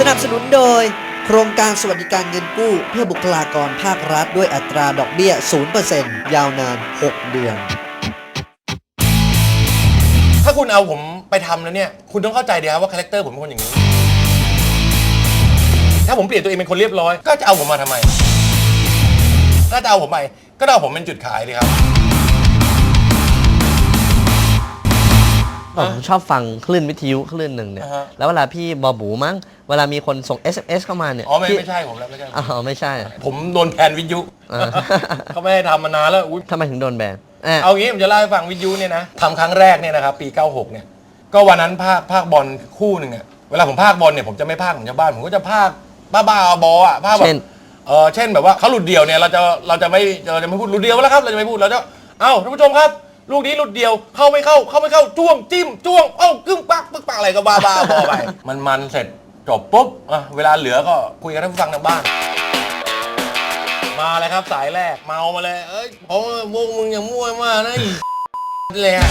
สนับสนุนโดย โครงการสวัสดิการเงินกู้ เพื่อบุคลากรภาครัฐ ด้วยอัตราดอกเบี้ย 0%ยาวนาน 6 เดือน ถ้าคุณเอาผมไปทำแล้วเนี่ย คุณต้องเข้าใจดีครับว่าคาแรคเตอร์ผมเป็นคนอย่างนี้ ถ้าผมเปลี่ยนตัวเองเป็นคนเรียบร้อย ก็จะเอาผมมาทำไม ถ้าจะเอาผมไปก็เอาผมเป็นจุดขายดีครับ ผมชอบฟังคลื่นวิทยุคลื่นหนึ่งเนี่ยอ่าฮะแล้วเวลาพี่บอบูมั้ง เวลามีคนส่ง SMS เข้ามาเนี่ย อ๋อไม่พี่ไม่ใช่ผมแล้วไม่ใช่ผมอ๋อไม่ใช่ ผมโดนแพนวิทยุอ่าเขาไม่ให้ทำมานานแล้วอุ๊ยทำไมถึงโดนแบนอะเอางี้ผมจะเล่าให้ฟังวิทยุเนี่ยนะทำครั้งแรกเนี่ยนะครับปี 96 เนี่ย ก็วันนั้นภาคภาคบอลคู่หนึ่งเนี่ยเวลาผมภาคบอลเนี่ยผมจะไม่ภาคเหมือนชาวบ้านผมก็จะภาคบ้าบ้าๆบอๆอะภาคแบบเช่นเออเช่นแบบว่าเขาหลุดเดียวเนี่ยเราจะเราจะไม่เราจะไม่พูดหลุดเดียวแล้วครับเราจะไม่พูดเราจะเอ้าท่านผู้ชมครับ ลูกนี้หลุดเดียวเข้าไม่เข้าเข้าไม่เข้าจ้วงจิ้มจ้วงเอ้ากึ้งปักปึ๊กปักอะไรก็บ้าบ้าๆบอไป มันมันเสร็จจบปุ๊บอะเวลาเหลือก็คุยกับท่านผู้ฟังทางบ้าน มาเลยครับสายแรกเมามาเลยเอ้ยโอ้ยพวกมึงอย่ามั่วมากนะไอ้ เลยอะ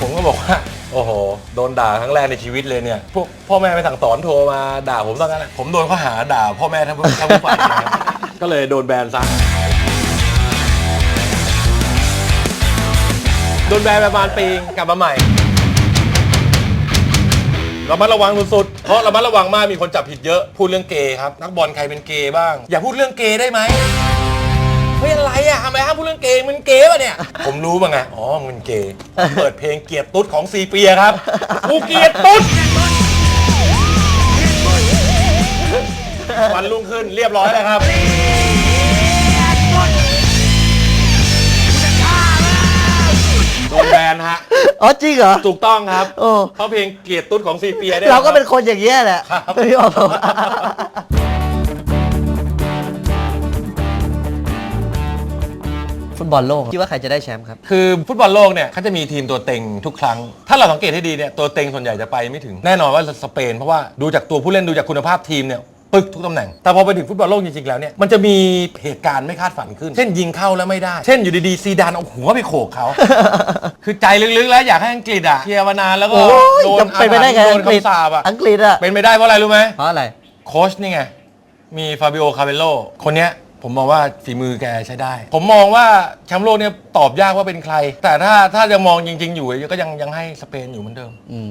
ผมก็บอกว่า โอ้โห โดนด่าครั้งแรกในชีวิตเลยเนี่ย พวกพ่อแม่ไปสั่งสอนโทรมาด่าผมตอนนั้นแหละผมโดนข้อหาด่าพ่อแม่ทั้งผู้ทั้งผู้ฝ่ายนะครับ ก็เลยโดนแบนซะ โดนแบนประมาณปีกลับมาใหม่ระมัดระวังสุดๆเพราะระมัดระวังมากมีคนจับผิดเยอะ พูดเรื่องเกย์ครับ นักบอลใครเป็นเกย์บ้าง อย่าพูดเรื่องเกย์ได้ไหมเฮ้ยอะไรอะทำไมห้ามพูดเรื่องเกย์มันเกย์ป่ะเนี่ย ผมรู้มาไงอ๋อมันเกย์เปิดเพลงเกียรติตุ๊ดของซีเปียครับกูเกียรติตุ๊ดวันรุ่งขึ้นเรียบร้อยแล้วครับ นแบนฮะ อ๋อจริงเหรอ ถูกต้องครับ โอ้ เพราะเพลงเกียรติตุ๊ดของซีเปียเนี่ยเราก็ะคบเป็นคนอย่างเงี้ยแหละครับพี่บอบูฟุตบอลโลกคิดว่าใครจะได้แชมป์ครับ คือฟุตบอลโลกเนี่ยเขาจะมีทีมตัวเต็งทุกครั้ง ถ้าเราสังเกตให้ดีเนี่ยตัวเต็งส่วนใหญ่จะไปไม่ถึง แน่นอนว่าสเปนเพราะว่าดูจากตัวผู้เล่นดูจากคุณภาพทีมเนี่ย ปึกทุกตำแหน่ง แต่พอไปถึงฟุตบอลโลกจริงๆแล้วเนี่ยมันจะมีเหตุการณ์ไม่คาดฝันขึ้น เช่นยิงเข้าแล้วไม่ได้ เช่นอยู่ดีๆซีดานเอาหัวไปโขกเขา คือใจลึกๆแล้วอยากให้อังกฤษอะเชียร์มานานแล้วก็โอ้ยโดนจะเป็นไปได้ไงโดอันงกฤษคำสาปอะอังกฤษอะเป็นไปได้เพราะอะไรรู้ไหมเพราะอะไร โค้ชนี่ไงมีฟาบิโอคาเ e โลคนเนี้ยผมมองว่าฝีมือแกใช้ได้ ผมมองว่าแชมป์โลกเนี่ยตอบยากว่าเป็นใคร แต่ถ้าถ้าจะมองจริง ๆ อยู่ก็ยังยังให้สเปนอยู่เหมือนเดิม อืม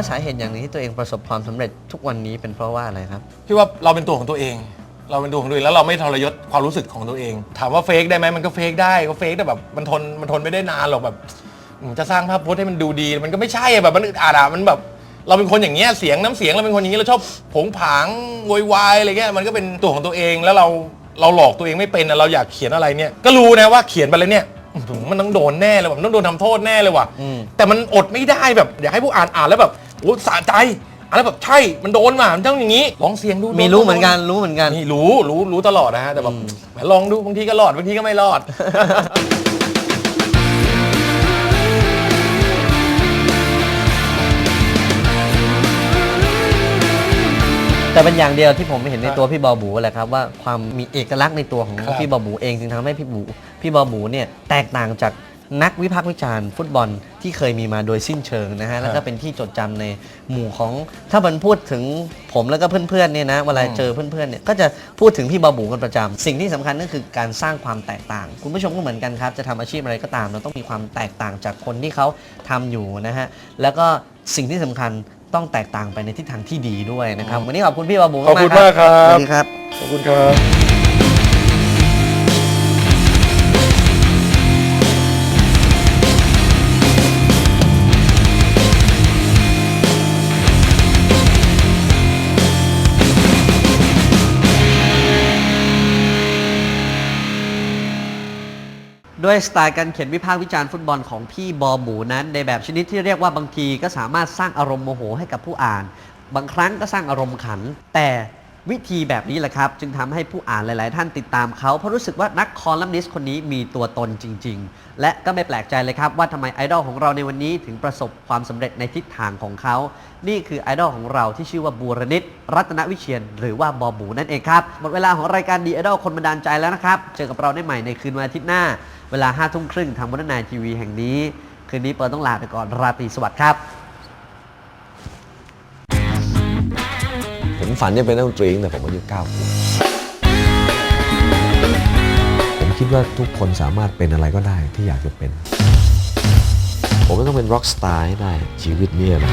ว่าสาเหตุอย่างหนึงที่ตัวเองประสบความสำเร็จทุกวันนี้เป็นเพราะว่าอะไรครับ พี่ว่าเราเป็นตัวของตัวเอง เราเป็นตัวของตัวเองแล้วเราไม่ทรยศความรู้สึกของตัวเอง ถามว่าเฟกได้ไหมมันก็เฟกได้ก็เฟกแต่แบบมันทนมันทนไม่ได้นานหรอกแบบอืมจะสร้างภาพพจน์ให้มันดูดี มันก็ไม่ใช่อะแบบมันอึดอัดอะมันแบบ เราเป็นคนอย่างเงี้ยเสียงน้ำเสียงเราเป็นคนอย่างงี้เราชอบผงผางโวยวายอะไรเงี้ยมันก็เป็นตัวของตัวเองแล้วเราเราหลอกตัวเองไม่เป็นอะเราอยากเขียนอะไรเนี่ยก็รู้นะว่าเขียนไปแล้วเนี่ยอื้อหือมันต้องโดนแน่เลยว่ะมันต้องโดนทำโทษแน่เลยว่ะ อืม แต่มันอดไม่ได้แบบอยากให้ผู้อ่านอ่านแล้วแบบ โอ้สะใจอ่านแล้วแบบใช่มันโดนมามันต้องอย่างนี้ลองเสียงดูมีรู้เหมือนกันรู้เหมือนกันนี่รู้รู้รู้ตลอดนะฮะแต่แบบแหมลองดูบางทีก็รอดบางทีก็ไม่รอด แต่เป็นอย่างเดียวที่ผมเห็นในครับตัวพี่บอบูแหละครับว่าความมีเอกลักษณ์ในตัวของครับพี่บอบูเองจึงทำให้พี่บูพี่บอบูเนี่ยแตกต่างจาก นักวิพากษ์วิจารณ์ฟุตบอลที่เคยมีมาโดยสิ้นเชิงนะฮะแล้วก็เป็นที่จดจำในหมู่ของถ้ามันพูดถึงผมแล้วก็เพื่อนๆเนี่ยนะเวลาอืมเจอเพื่อนๆเนี่ยก็จะพูดถึงพี่บอบูกันประจำสิ่งที่สำคัญก็คือการสร้างความแตกต่าง คุณผู้ชมก็เหมือนกันครับ จะทำอาชีพอะไรก็ตามเราต้องมีความแตกต่างจากคนที่เขาทำอยู่นะฮะแล้วก็สิ่งที่สำคัญต้องแตกต่างไปในทิศทางที่ดีด้วยนะครับวันนี้ขอบคุณพี่บอบูขอบคุณมากครับสวัสดีครับ ขอบคุณครับ ด้วยสไตล์การเขียนวิพากษ์วิจารณ์ฟุตบอลของพี่บอหมูนั้น ในแบบชนิดที่เรียกว่าบางทีก็สามารถสร้างอารมณ์โมโหให้กับผู้อ่าน บางครั้งก็สร้างอารมณ์ขัน แต่ วิธีแบบนี้แหละครับ จึงทำให้ผู้อ่านหลาย ๆ ท่านติดตามเขาเพราะรู้สึกว่านักคอลัมนิสต์คนนี้มีตัวตนจริง ๆ และก็ไม่แปลกใจเลยครับว่าทำไมไอดอลของเราในวันนี้ถึงประสบความสำเร็จในทิศทางของเขา นี่คือไอดอลของเราที่ชื่อว่าบูรณิตรัตนวิเชียน หรือว่าบอบูนั่นเองครับหมดเวลาของรายการดีไอดอลคนบันดาลใจแล้วนะครับเจอกับเราได้ใหม่ในคืนวันอาทิตย์หน้า เวลา5ทุ่มครึ่งทางบนนายทีวีแห่งนี้ คืนนี้เปิดต้องลาไปก่อนราตรีสวัสดิ์ครับ ผมฝันจะเป็นนักดนตรีตั้งแต่ผมอายุ9ขวบผมคิดว่าทุกคนสามารถเป็นอะไรก็ได้ที่อยากจะเป็น ผมไม่ต้องเป็นร็อกสตาร์ให้ได้ชีวิตเนี่ยแหละ